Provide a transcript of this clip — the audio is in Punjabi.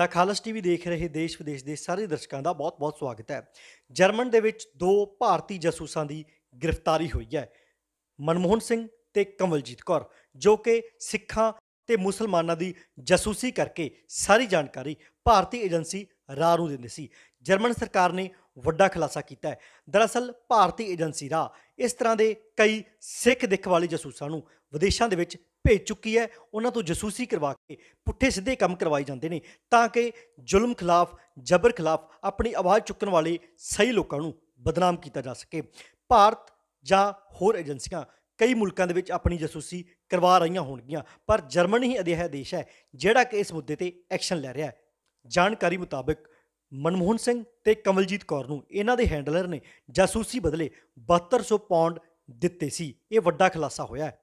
ਦਾ ਖਾਲਸ ਟੀਵੀ ਦੇਖ ਰਹੇ ਦੇਸ਼ ਵਿਦੇਸ਼ ਦੇ ਸਾਰੇ ਦਰਸ਼ਕਾਂ ਦਾ ਬਹੁਤ-ਬਹੁਤ ਸਵਾਗਤ ਹੈ। ਜਰਮਨ ਦੇ ਵਿੱਚ ਦੋ ਭਾਰਤੀ ਜਾਸੂਸਾਂ ਦੀ ਗ੍ਰਿਫਤਾਰੀ ਹੋਈ ਹੈ। ਮਨਮੋਹਨ ਸਿੰਘ ਤੇ ਕਮਲਜੀਤ ਕੌਰ, ਜੋ ਕਿ ਸਿੱਖਾਂ ਤੇ ਮੁਸਲਮਾਨਾਂ ਦੀ ਜਾਸੂਸੀ ਕਰਕੇ ਸਾਰੀ ਜਾਣਕਾਰੀ ਭਾਰਤੀ ਏਜੰਸੀ ਰਾਹ ਨੂੰ ਦਿੰਦੇ ਸੀ। ਜਰਮਨ ਸਰਕਾਰ ਨੇ ਵੱਡਾ ਖੁਲਾਸਾ ਕੀਤਾ ਹੈ। ਦਰਅਸਲ ਭਾਰਤੀ ਏਜੰਸੀ ਰਾਹ ਇਸ ਤਰ੍ਹਾਂ ਦੇ ਕਈ ਸਿੱਖ ਦਿੱਖ ਵਾਲੇ ਜਸੂਸਾਂ ਨੂੰ ਵਿਦੇਸ਼ਾਂ ਦੇ ਵਿੱਚ ਭੇਜ ਚੁੱਕੀ ਹੈ। ਉਹਨਾਂ ਤੋਂ ਜਸੂਸੀ ਕਰਵਾ ਕੇ ਪੁੱਠੇ ਸਿੱਧੇ ਕੰਮ ਕਰਵਾਏ ਜਾਂਦੇ ਨੇ ਤਾਂ ਕਿ ਜ਼ੁਲਮ ਖਿਲਾਫ, ਜਬਰ ਖਿਲਾਫ ਆਪਣੀ ਆਵਾਜ਼ ਚੁੱਕਣ ਵਾਲੇ ਸਹੀ ਲੋਕਾਂ ਨੂੰ ਬਦਨਾਮ ਕੀਤਾ ਜਾ ਸਕੇ। ਭਾਰਤ ਜਾਂ ਹੋਰ ਏਜੰਸੀਆਂ ਕਈ ਮੁਲਕਾਂ ਦੇ ਵਿੱਚ ਆਪਣੀ ਜਸੂਸੀ ਕਰਵਾ ਰਹੀਆਂ ਹੋਣਗੀਆਂ, ਪਰ ਜਰਮਨ ਹੀ ਅਜਿਹਾ ਦੇਸ਼ ਹੈ ਜਿਹੜਾ ਕਿ ਇਸ ਮੁੱਦੇ ਤੇ ਐਕਸ਼ਨ ਲੈ ਰਿਹਾ ਹੈ। ਜਾਣਕਾਰੀ ਮੁਤਾਬਕ ਮਨਮੋਹਨ ਸਿੰਘ ਤੇ ਕਮਲਜੀਤ ਕੌਰ ਨੂੰ ਇਹਨਾਂ ਦੇ ਹੈਂਡਲਰ ਨੇ ਜਾਸੂਸੀ ਬਦਲੇ 7200 ਪਾਉਂਡ ਦਿੱਤੇ ਸੀ। ਇਹ ਵੱਡਾ ਖੁਲਾਸਾ ਹੋਇਆ ਹੈ।